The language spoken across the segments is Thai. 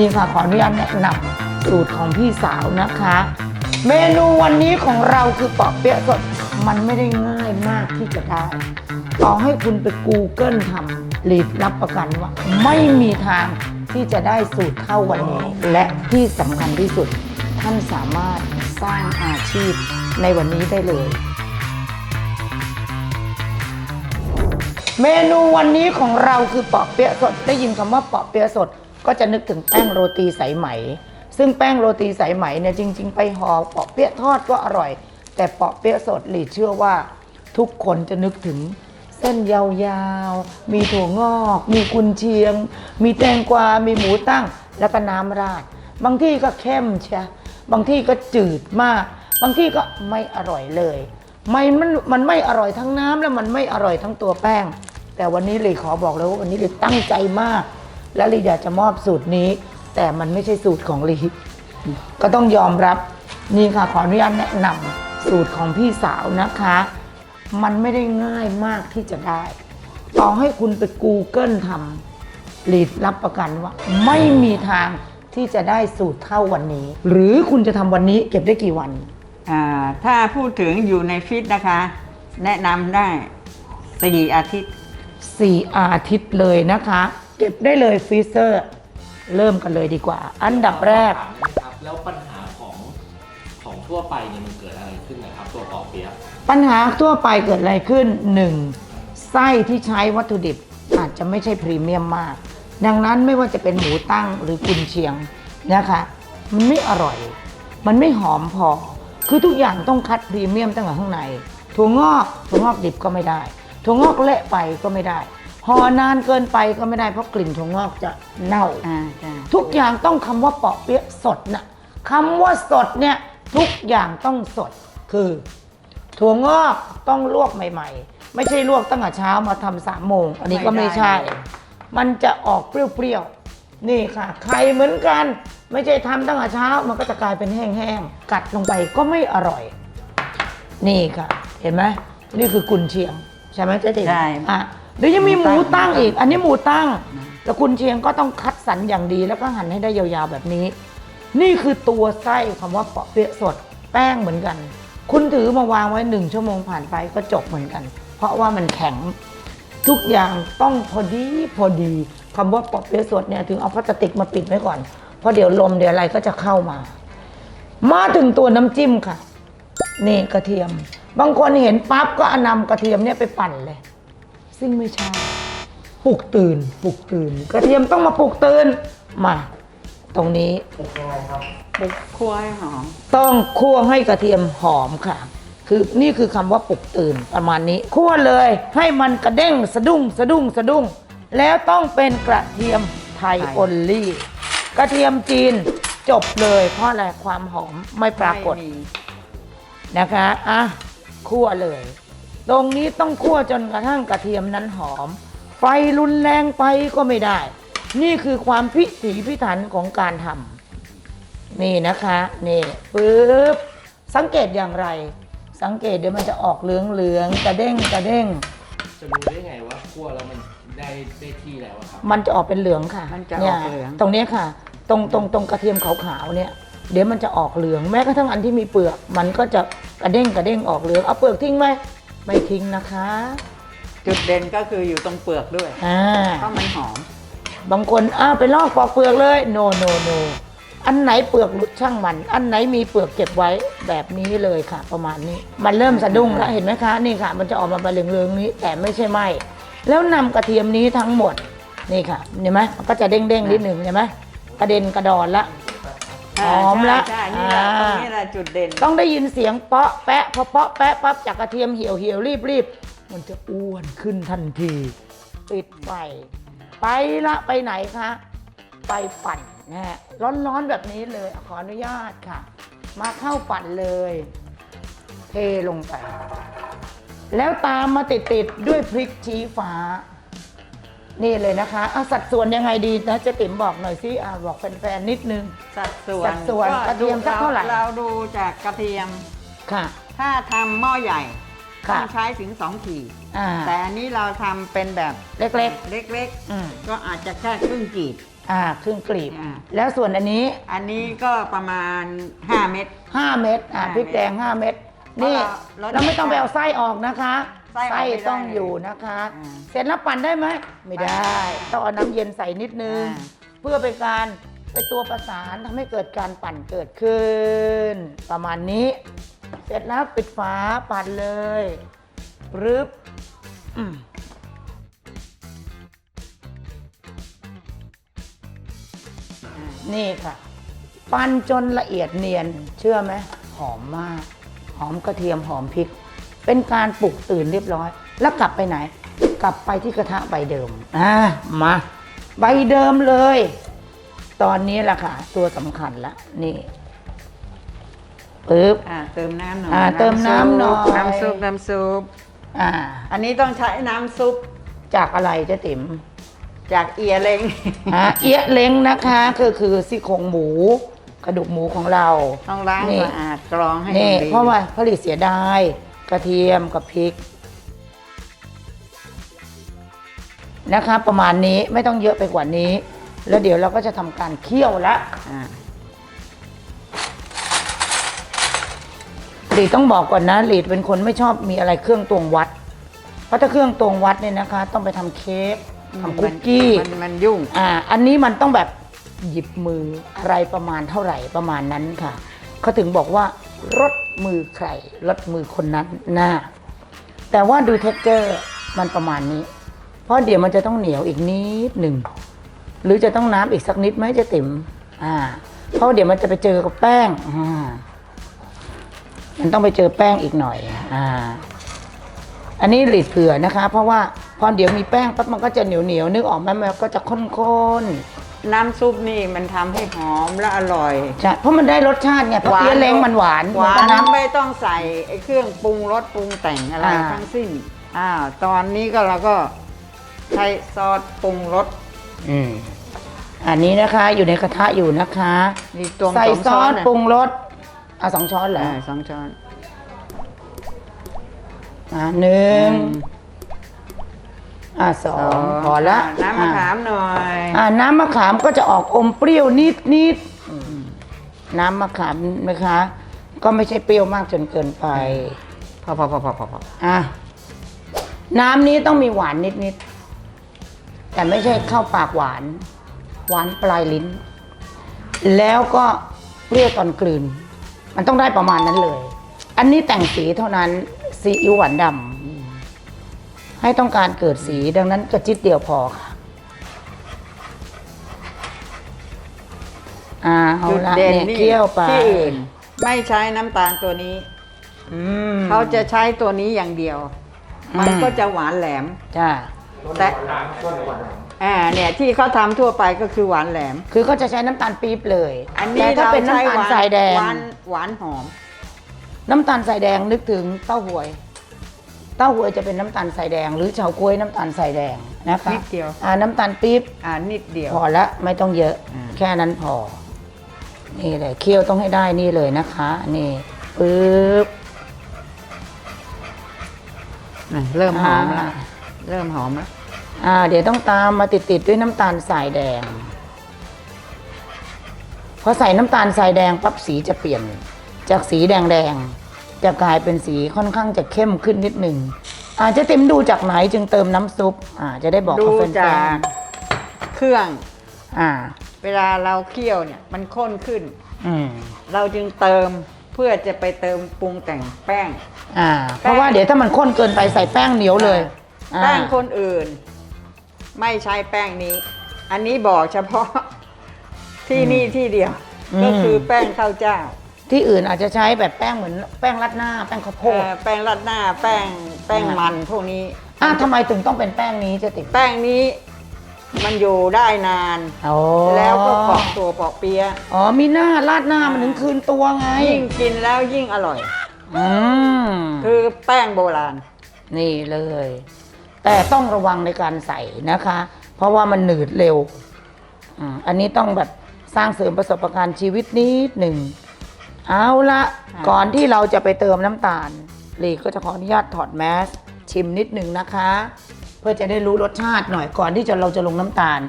นี่ค่ะขออนุญาตแนะนำสูตรของพี่สาวนะคะ เมนูวันนี้ของเราคือปอเปี๊ยะสดมันไม่ได้ง่ายมากที่จะได้ต่อให้คุณไป Google ทำลีดรับประกันว่า ไม่มีทางที่จะได้สูตรเท่าวันนี้ และที่สำคัญที่สุด ท่านสามารถสร้างอาชีพในวันนี้ได้เลย เมนูวันนี้ของเราคือปอเปี๊ยะสดได้ยินคำว่าปอเปี๊ยะสด ก็จะนึกถึงแป้งโรตีสายไหม ซึ่งแป้งโรตีสายไหมเนี่ยจริง ๆ ไปห่อเปอเปี๊ยะทอดก็อร่อย แต่เปอเปี๊ยะสดหลีเชื่อว่าทุกคนจะนึกถึงเส้นยาวๆ มีถั่วงอก มีกุนเชียง มีแตงกวา มีหมูตั้ง แล้วก็น้ำราด บางที่ก็เข้มเชียบางที่ก็จืดมาก บางที่ก็ไม่อร่อยเลยไม่มันมันไม่อร่อยทั้งน้ำและมันไม่อร่อยทั้งตัวแป้ง แต่วันนี้เลยขอบอกเลยว่าวันนี้เลยตั้งใจมาก และลีอยากจะมอบสูตรนี้ แต่มันไม่ใช่สูตรของลีก็ต้องยอมรับนี่ค่ะขออนุญาตแนะนำสูตรของพี่สาวนะคะ มันไม่ได้ง่ายมากที่จะได้ต่อให้คุณไป Google ทำลีดรับประกันว่า ไม่มีทางที่จะได้สูตรเท่าวันนี้ หรือคุณจะทำวันนี้เก็บได้กี่วัน อ่าถ้าพูดถึงอยู่ในฟิตนะคะ แนะนำได้สี่อาทิตย์สี่อาทิตย์เลยนะคะ เก็บได้เลยฟรีเซอร์ เริ่มกันเลยดีกว่า อันดับแรกถามนะครับแล้วปัญหาของของทั่วไปเนี่ยมันเกิดอะไรขึ้นนะครับ ตัวปอเปี๊ยะปัญหาทั่วไปเกิดอะไรขึ้น 1. ไส้ที่ใช้วัตถุดิบอาจจะไม่ใช่พรีเมียมมาก ดังนั้นไม่ว่าจะเป็นหมูตั้งหรือกุนเชียงนะคะ มันไม่อร่อย มันไม่หอมพอ คือทุกอย่างต้องคัดพรีเมียมตั้งแต่ข้างใน ถั่วงอกถั่วงอกดิบก็ไม่ได้ ถั่วงอกเละไปก็ไม่ได้ ห่อนานเกินไปก็ไม่ได้เพราะกลิ่นถั่วงอกจะเน่า อ่าจ้ะทุกอย่างต้องคำว่าเปาะเปี๊ยะสดนะคำว่าสดเนี่ยทุกอย่างต้องสดคือ ถั่วงอกต้องลวกใหม่ ๆ ไม่ใช่ลวกตั้งแต่เช้ามาทำสามโมง อันนี้ก็ไม่ใช่ มันจะออกเปรี้ยวๆนี่ค่ะไข่เหมือนกัน ไม่ใช่ทำตั้งแต่เช้ามันก็จะกลายเป็นแห้งๆกัดลงไปก็ไม่อร่อย นี่ค่ะ เห็นไหมนี่คือกุนเชียง ใช่ไหมเจ๊ติ๋มใช่ อะ เดี๋ยวยังมีหมูตั้งหมูตั้งอีก อันนี้หมูตั้ง แล้วกุนเชียงก็ต้องคัดสรรอย่างดีแล้วก็หั่นให้ได้ยาวๆแบบนี้ นี่คือตัวไส้คำว่าเปาะเปี๊ยะสดแป้งเหมือนกัน คุณถือมาวางไว้หนึ่งชั่วโมงผ่านไปก็จบเหมือนกัน เพราะว่ามันแข็งทุกอย่างต้องพอดีพอดีคำว่าเปาะเปี๊ยะสดเนี่ยถึงเอาพลาสติกมาปิดไว้ก่อน เพราะเดี๋ยวลมเดี๋ยวอะไรก็จะเข้ามา มาถึงตัวน้ำจิ้มค่ะ นี่กระเทียม บางคนเห็นปั๊บก็เอานำกระเทียมเนี่ยไปปั่นเลย ซึ่งไม่ใช่ปลุกตื่นปลุกตื่น กระเทียมต้องมาปลุกตื่นมา ตรงนี้บุกคั่วให้หอม ต้องคั่วให้กระเทียมหอมค่ะ คือนี่คือคำว่าปลุกตื่นประมาณนี้คั่วเลยให้มันกระเด้งสะดุ้งสะดุ้งสะดุ้ง แล้วต้องเป็นกระเทียมไทยไทยออนลี่ กระเทียมจีนจบเลยเพราะอะไรความหอมไม่ปรากฏ ไม่มีนะคะ อะ คั่วเลย ตรงนี้ต้องคั่วจนกระทั่งกระเทียมนั้นหอม ไฟรุนแรงไปก็ไม่ได้ นี่คือความพิถีพิถันของการทำนี่นะคะนี่ปึ๊บสังเกตอย่างไร สังเกตเดี๋ยวมันจะออกเหลืองเหลืองๆกระเด้งกระเด้งจะรู้ได้ไงว่าคั่วแล้วมันได้ได้ที่แล้วอะครับมันจะออกเป็นเหลืองค่ะมันจะอเนี่อยกเหลือง ตรงเนี้ยค่ะ ตรงตรงตรงกระเทียมขาวๆเนี่ยเดี๋ยวมันจะออกเหลืองแม้กระทั่งอันที่มีเปลือก มันก็จะกระเด้งกระเด้งออกเหลืองเอาเปลือกทิ้งไหม ไม่ทิ้งนะคะจุดเด่นก็คืออยู่ตรงเปลือกด้วยอ่าเพราะมันหอม บางคนอ้าวไปลอกปอกเปลือกเลยโนโนโนอันไหนเปลือกหลุดช่างมัน อันไหนมีเปลือกเก็บไว้แบบนี้เลยค่ะ ประมาณนี้ มันเริ่มสะดุ้งแล้วเห็นไหมคะนี่ค่ะ มันจะออกมาเป็นเหลืองๆนี้แต่ไม่ใช่ไหมแล้วนำกระเทียมนี้ทั้งหมดนี่ค่ะเห็นไหมมันก็จะเด้งๆนิดหนึ่งเห็นไหมกระเด็นกระดอนละ หอมละใช่ใช่นี่แหละอ่าตรงนี้แหละจุดเด่น ต้องได้ยินเสียงเปาะแปะพอเปาะแปะปั๊บจากกระเทียมเหี่ยวเหี่ยวรีบรีบมันจะอ้วนขึ้นทันที ปิดไฟไปละไปไหนคะ ไปปั่นนะฮะร้อนๆแบบนี้เลยขออนุญาตค่ะ มาเข้าปั่นเลย เทลงไป แล้วตามมาติดๆด้วยพริกชี้ฟ้า นี่เลยนะคะเอาสัดส่วนยังไงดีนะเจ๊ติ๋มบอกหน่อยสิอะบอกแฟนๆนิดนึง สัดส่วนสัดส่วนก็กระเทียมสักเท่าไหร่ เราดูจากกระเทียม ค่ะ ถ้าทำหม้อใหญ่ค่ะต้องใช้ถึงสองขีดอ่า แต่อันนี้เราทำเป็นแบบเล็กเล็กๆอืมๆ ก็อาจจะแค่ครึ่งขีด อ่าครึ่งกลีบ อ่า แล้วส่วนอันนี้ อันนี้ก็ประมาณ 5 เม็ด 5 เม็ดอ่าห้าพริกแดง 5 เม็ดนี่เพราะเราเราไม่ต้องไปเอาไส้ออกนะคะ ไส้ออกไม่ได้ต้องอยู่นะคะ อ่าเสร็จแล้วปั่นได้ไหมไม่ได้ ต้องเอาน้ำเย็นใส่นิดนึง อ่า เพื่อเป็นการไปตัวประสานทำให้เกิดการปั่นเกิดขึ้น ประมาณนี้ เสร็จแล้วปิดฝาปั่นเลยรึบอืมนี่ค่ะ ปั้นจนละเอียดเนียน เชื่อไหมหอมมาก หอมกระเทียมหอมพริก เป็นการปลุกตื่นเรียบร้อย แล้วกลับไปไหน กลับไปที่กระทะใบเดิมอ่ามา ใบเดิมเลย ตอนนี้แหละค่ะ ตัวสำคัญละนี่ปึ๊บ อ่าเติมน้ำหน่อยอ่าเติมน้ำหน่อย น้ำซุปน้ำซุป อ่า อันนี้ต้องใช้น้ำซุปจากอะไรเจ๊ติ๋ม จากเอียเล้งอ่าเอี๊ยะเล้งนะคะคือคือซี่โครงหมู กระดูกหมูของเราต้องล้างนี่สะอาดกรองให้นี่ดีเพราะว่าผลิตเสียดาย กระเทียมกับพริก นะคะประมาณนี้ไม่ต้องเยอะไปกว่านี้ แล้วเดี๋ยวเราก็จะทำการเคี่ยวละอ่าหลีดต้องบอกก่อนนะหลีดเป็นคนไม่ชอบมีอะไรเครื่องตวงวัด เพราะถ้าเครื่องตวงวัดเนี่ยนะคะ ต้องไปทำเค้กทำคุกกี้มันมันยุ่ง อ่า อันนี้มันต้องแบบหยิบมืออะไรประมาณเท่าไหร่ประมาณนั้นค่ะ เขาถึงบอกว่า รดมือใครรดมือคนนั้นหน้า แต่ว่าดูเท็กเจอร์มันประมาณนี้ เพราะเดี๋ยวมันจะต้องเหนียวอีกนิดหนึ่ง หรือจะต้องน้ำอีกสักนิดไหมจะติ๋มอ่า เพราะเดี๋ยวมันจะไปเจอกับแป้งอ่ามันต้องไปเจอแป้งอีกหน่อย อ่า อันนี้หลีดเผื่อนะคะ เพราะว่าพอเดี๋ยวมีแป้งปั๊บมันก็จะเหนียวเหนียวนึกออกไหมมันก็จะข้น น้ำซุปนี่มันทำให้หอมและอร่อยๆใช่เพราะมันได้รสชาติไงเพราะเปี๊ยะเล้งมันหวานหวาเหมือนนกับน้ไม่ต้องใส่ไอ้เครื่องปรุงรสปรุงแต่งอะไรอ่า ทั้งสิ้นอ้าวตอนนี้ก็เราก็ใช้ซอสปรุงรสำอืมอันนี้นะคะ อยู่ในกระทะอยู่นะคะ นี่ตวงใส่สองซอสน่ะปรุงรสอะสองช้อนเหรออ่าสองช้อนอะหนึ่งอ่ะสองพอละาน้ำมะขามหน่อย อะน้ำมะขามก็จะออกอมเปรี้ยวนิดนิดอืมน้ำมะขามนะคะ ก็ไม่ใช่เปรี้ยวมากจนเกินไป พอพอพอพอพอพออะน้ำนี้ต้องมีหวานนิดนิดๆแต่ไม่ใช่เข้าปากหวาน หวานปลายลิ้น แล้วก็เปรี้ยวตอนกลืน มันต้องได้ประมาณนั้นเลย อันนี้แต่งสีเท่านั้นซีอิ๊วหวานดำ ให้ต้องการเกิดสีดังนั้นกระจิตเดียวพอค่ะอ่าเอาจุดละเด่นเนี่ยนี่เคี่ยวไปที่อื่น ไม่ใช้น้ำตาลตัวนี้ อืมเขาจะใช้ตัวนี้อย่างเดียวอืมมันก็จะหวานแหลม จ้าแต่อ่าเนี่ยที่เขาทำทั่วไปก็คือหวานแหลม คือเขาจะใช้น้ำตาลปี๊บเลยอันนี้แต่ถ้าเราเป็นใช้น้ำตาลหวานทรายแดง หวานหวานหอม น้ำตาลทรายแดงนึกถึงเต้าหวย เต้าหวยจะเป็นน้ำตาลทรายแดง หรือเฉาก๊วยน้ำตาลทรายแดงนะคะนิดเดียว อ่าน้ำตาลปี๊บอ่านิดเดียว พอละไม่ต้องเยอะอ่าแค่นั้นพอ นี่เลยเคี่ยวต้องให้ได้นี่เลยนะคะ นี่ปึ๊บน่ะเริ่มหอมแล้วอ่าเริ่มหอมแล้วอ่า เดี๋ยวต้องตามมาติดๆด้วยน้ำตาลทรายแดงพอใส่น้ำตาลทรายแดงปั๊บสีจะเปลี่ยน จากสีแดงๆ จะกลายเป็นสีค่อนข้างจะเข้มขึ้นนิดหนึ่งอาจจะเต็มดูจากไหนจึงเติมน้ำซุปอ่าจะได้บอกดูกับแฟจากนเครื่อง ๆอ่า เวลาเราเคี่ยวเนี่ยมันข้นขึ้น อืม เราจึงเติมเพื่อจะไปเติมปรุงแต่งแป้ง อ่า เพราะว่าเดี๋ยวถ้ามันข้นเกินไปใส่แป้งเหนียวเลยอ่าแป้งคนอื่น ไม่ใช้แป้งนี้ อันนี้บอกเฉพาะที่นี่ที่เดียว ก็คือแป้งข้าวเจ้า ที่อื่นอาจจะใช้แบบแป้งเหมือนแป้งรัดหน้า แป้งข้าวโพเอ่ดอแป้งรัดหน้าแป้งแป้งอ่ามัมันพวกนี้ อ่าทำไมถึงต้องเป็นแป้งนี้เจะติดแป้งนี้มันอยู่ได้นาน โอ้แล้วก็เกาะตัวเปาะเปียะอ๋อมีหน้าราดหน้ามันถึงคืนตัวไงยิ่งกินแล้วยิ่งอร่อย อืมคือแป้งโบราณ นี่เลย แต่ต้องระวังในการใส่นะคะ เพราะว่ามันหนืดเร็วอืมอันนี้ต้องแบบสร้างเสริมประสบการณ์ชีวิตนิดหนึ่ง เอาละค่ะก่อนที่เราจะไปเติมน้ำตาลลีก็จะขออนุญาตถอดแมสชิมนิดหนึ่งนะคะ เพื่อจะได้รู้รสชาติหน่อยก่อนที่จะเราจะลงน้ำตาล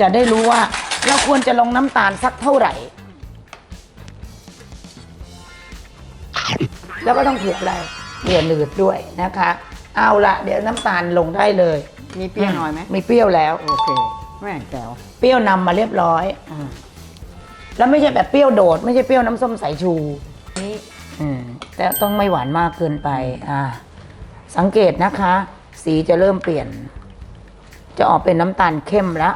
จะได้รู้ว่าเราควรจะลงน้ำตาลสักเท่าไหร่ แล้วก็ต้องเผื่ออะไรเผื่อหนืดด้วยนะคะ เอาละเดี๋ยวน้ำตาลลงได้เลย มีเปรี้ยวหน่อยไหมมีเปรี้ยวแล้วโอเคแม่แจ๋วเปรี้ยวนำมาเรียบร้อยอ่า แล้วไม่ใช่แบบเปรี้ยวโดด ไม่ใช่เปรี้ยวน้ำส้มสายชูนี่อืมแต่ต้องไม่หวานมากเกินไป อ่า สังเกตนะคะ สีจะเริ่มเปลี่ยน จะออกเป็นน้ำตาลเข้มแล้ว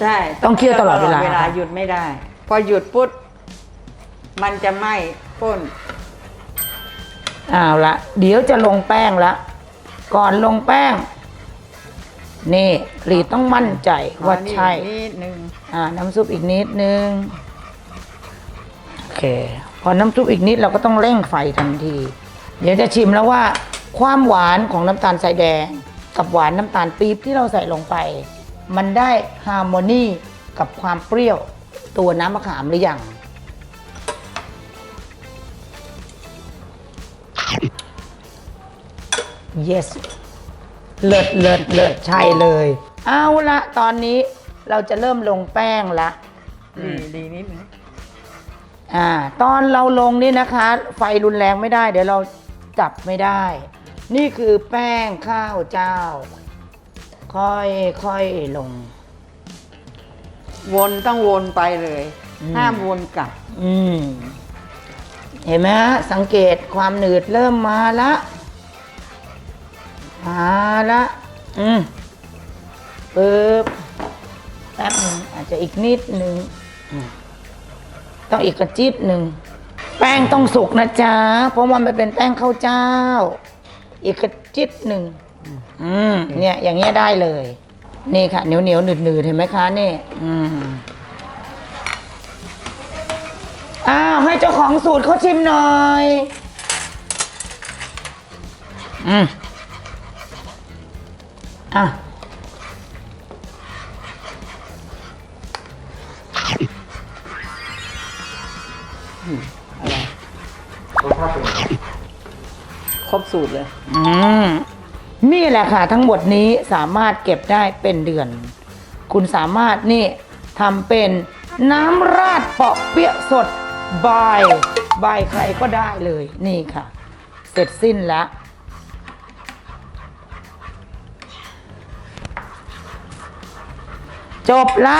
ใช่ต้องเคี่ยวตลอดเวลา เวลาหยุดไม่ได้ พอหยุดปุ๊บมันจะไหม้ก้นเอาละเดี๋ยวจะลงแป้งละ ก่อนลงแป้ง นี่หลีต้องมั่นใจว่าใช่นิดนึงอ่าน้ำซุปอีกนิดนึงโอเค พอน้ำซุปอีกนิดเราก็ต้องเร่งไฟทันที เดี๋ยวจะชิมแล้วว่า ความหวานของน้ำตาลทรายแดง กับหวานน้ำตาลปี๊บที่เราใส่ลงไป มันได้ฮาร์โมนีกับความเปรี้ยวตัวน้ำมะขามหรือยัง yes เลิศเลิศเลิศใช่เลย เอาละตอนนี้เราจะเริ่มลงแป้งละดีดีนิดนึงอ่า ตอนเราลงนี่นะคะ ไฟรุนแรงไม่ได้ เดี๋ยวเราจับไม่ได้ นี่คือแป้งข้าวเจ้า ค่อยค่อยลง วนต้องวนไปเลย อืม ห้ามวนกลับ อืม เห็นไหมฮะสังเกตความหนืดเริ่มมาละ มาละอืมปึ๊บแป๊บหนึ่งอาจจะอีกนิดหนึ่งอืมต้องอีกกระจิบหนึ่ง แป้งต้องสุกนะจ๊ะ เพราะมันเป็นแป้งข้าวเจ้า อีกกระจิบหนึ่งอืมเนี่ย อย่างเงี้ยได้เลย นี่ค่ะเหนียวเหนียวๆหนืดหนืดๆเห็นไหมคะนี่อืมอ้าว ให้เจ้าของสูตรเขาชิมหน่อย อืม อะครบสูตรเลย อืม นี่แหละค่ะ ทั้งหมดนี้สามารถเก็บได้เป็นเดือน คุณสามารถนี่ทำเป็นน้ำราดเปาะเปี๊ยะสดบาย บายใครก็ได้เลย นี่ค่ะ เสร็จสิ้นแล้ว จบละ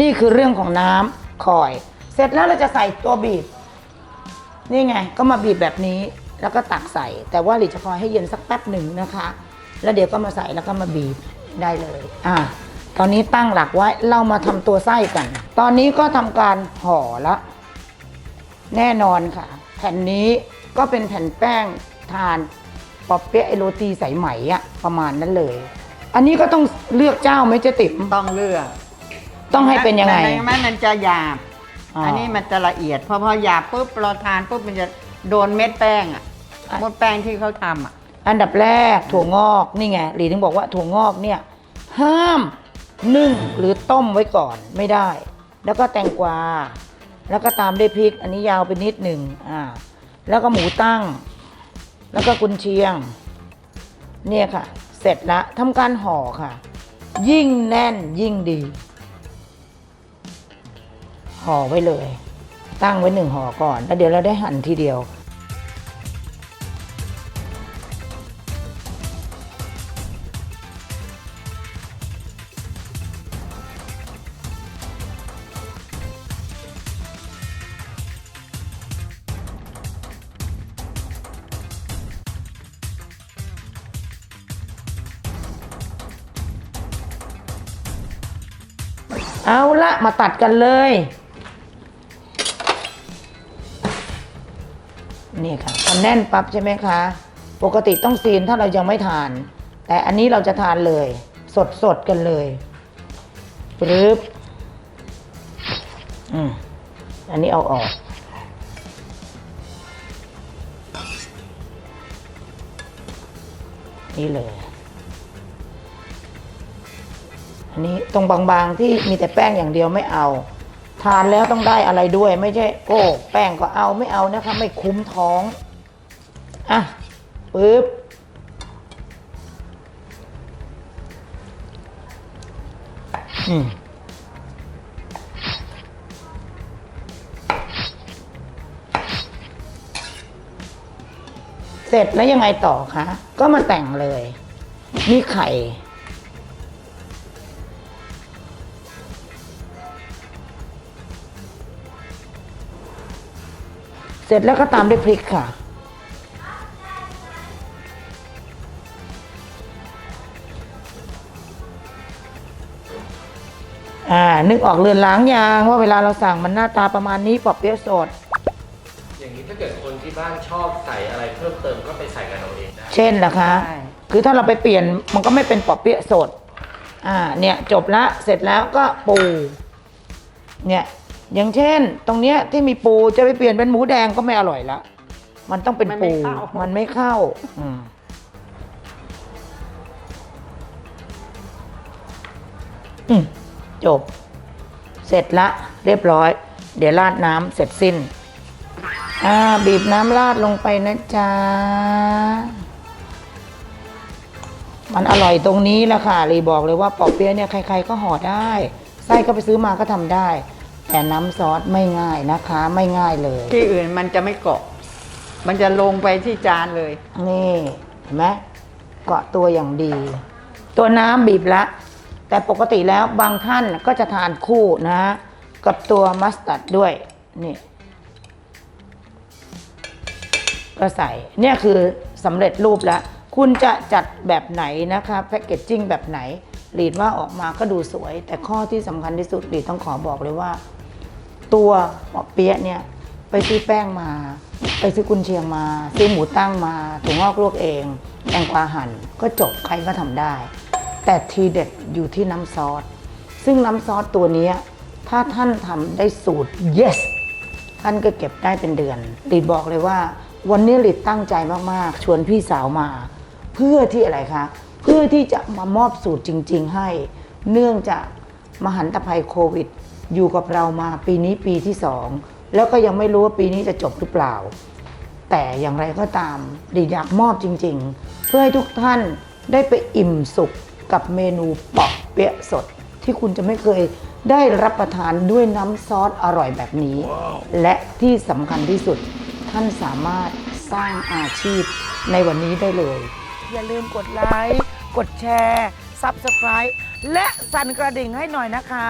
นี่คือเรื่องของน้ำคอย เสร็จแล้วเราจะใส่ตัวบีบ นี่ไง ก็มาบีบแบบนี้แล้วก็ตักใส่ แต่ว่าหลีจะคอยให้เย็นสักแป๊บหนึ่งนะคะ แล้วเดี๋ยวก็มาใส่แล้วก็มาบีบได้เลยอะตอนนี้ตั้งหลักไว้เรามาทำตัวไส้กัน ตอนนี้ก็ทำการห่อละ แน่นอนค่ะ แผ่นนี้ก็เป็นแผ่นแป้งทานปอเปี๊ยะไอโรตีสายไหมอะประมาณนั้นเลย อันนี้ก็ต้องเลือกเจ้าไหม่เจะติ๋มต้องเลือกต้องให้เป็นยังไงม่งั้นมันจะหยาบ อ๋ออั อันนี้มันจะละเอียดพอพอหยาบปุ๊บเราทานปุ๊บมันจะโดนเม็ดแป้งอะอะมดแป้งที่เขาทำอะอันดับแรกถั่วงอกนี่ไงหลีถึงบอกว่าถั่วงอกเนี่ยห้ามนึ่งหรือต้มไว้ก่อนไม่ได้ แล้วก็แตงกวา แล้วก็ตามด้วยพริก อันนี้ยาวไปนิดหนึ่งอ่า แล้วก็หมูตั้ง แล้วก็กุนเชียง เนี่ยค่ะ เสร็จละทำการห่อค่ะ ยิ่งแน่นยิ่งดี ห่อไว้เลย ตั้งไว้หนึ่งห่อก่อน แล้วเดี๋ยวเราได้หั่นทีเดียว เอาละมาตัดกันเลย นี่ค่ะพอแน่นปั๊บใช่ไหมคะ ปกติต้องซีนถ้าเรายังไม่ทาน แต่อันนี้เราจะทานเลย สดสดกันเลยปึ๊บอืมอันนี้เอาออกนี่เลย อันนี้ตรงบางๆที่มีแต่แป้งอย่างเดียวไม่เอา ทานแล้วต้องได้อะไรด้วย ไม่ใช่โอ้แป้งก็เอาไม่เอานะคะ ไม่คุ้มท้องอะปึ๊บอืมเสร็จแล้วยังไงต่อคะ ก็มาแต่งเลย มีไข่ ร็จแล้วก็ตามด้วยพริกค่ะ อ่า นึกออกเรือนล้างยางว่าเวลาเราสั่งมันหน้าตาประมาณนี้ปอบเปี๊ยะสด อย่างนี้ถ้าเกิดคนที่บ้านชอบใส่อะไรเพิ่มเติมก็ไปใส่กันเอาเองได้เช่นล่ะคะ ใช่ คือถ้าเราไปเปลี่ยนมันก็ไม่เป็นปอบเปี๊ยะสด อ่า เนี่ยจบละ เสร็จแล้วก็ปู เนี่ย อย่างเช่น ตรงเนี้ยที่มีปูจะไปเปลี่ยนเป็นหมูแดงก็ไม่อร่อยละ มันต้องเป็นมันไม่ปูเข้ามันไม่เข้าอืมอืมจบ เสร็จละ เรียบร้อย เดี๋ยวราดน้ำเสร็จสิ้น อ่า บีบน้ำราดลงไปนะจ๊ะ มันอร่อยตรงนี้แหละค่ะรีบอกเลยว่าปอเปี๊ยะเนี่ยใคร ๆ ก็ห่อได้ ไส้ก็ไปซื้อมาก็ทำได้ แต่น้ำซอสไม่ง่ายนะคะ ไม่ง่ายเลย ที่อื่นมันจะไม่เกาะ มันจะลงไปที่จานเลย นี่เห็นไหมเกาะตัวอย่างดี ตัวน้ำบีบละ แต่ปกติแล้วบางท่านก็จะทานคู่นะกับตัวมัสตาร์ดด้วย นี่ ก็ใส่ เนี่ยคือสำเร็จรูปแล้ว คุณจะจัดแบบไหนนะคะแพคเกจจิ้งแบบไหนรีดว่าออกมาก็ดูสวย แต่ข้อที่สำคัญที่สุดรีดต้องขอบอกเลยว่า ตัวปอเปี๊ยะเนี่ยไปซื้อแป้งมา ไปซื้อกุนเชียงมา ซื้อหมูตั้งมาถั่วงอกลวกเองแตงกวาหั่นก็จบใครก็ทำได้ แต่ทีเด็ดอยู่ที่น้ำซอสซึ่งน้ำซอสตัวนี้ถ้าท่านทำได้สูตร yes ท่านก็เก็บได้เป็นเดือนลีดบอกเลยว่า วันนี้ลีดตั้งใจมากๆ ชวนพี่สาวมา เพื่อที่อะไรคะ เพื่อที่จะมามอบสูตรจริง ๆ ให้ เนื่องจากมหันตภัยโควิด อยู่กับเรามาปีนี้ปีที่สองแล้วก็ยังไม่รู้ว่าปีนี้จะจบหรือเปล่า แต่อย่างไรก็ตามดีอยากมอบจริง ๆ เพื่อให้ทุกท่านได้ไปอิ่มสุขกับเมนูปอกเปี๊ยะสด ที่คุณจะไม่เคยได้รับประทานด้วยน้ำซอสอร่อยแบบนี้และที่สำคัญที่สุดท่านสามารถสร้างอาชีพในวันนี้ได้เลย อย่าลืมกดไลค์ กดแชร์ Subscribe และสั่นกระดิ่งให้หน่อยนะคะ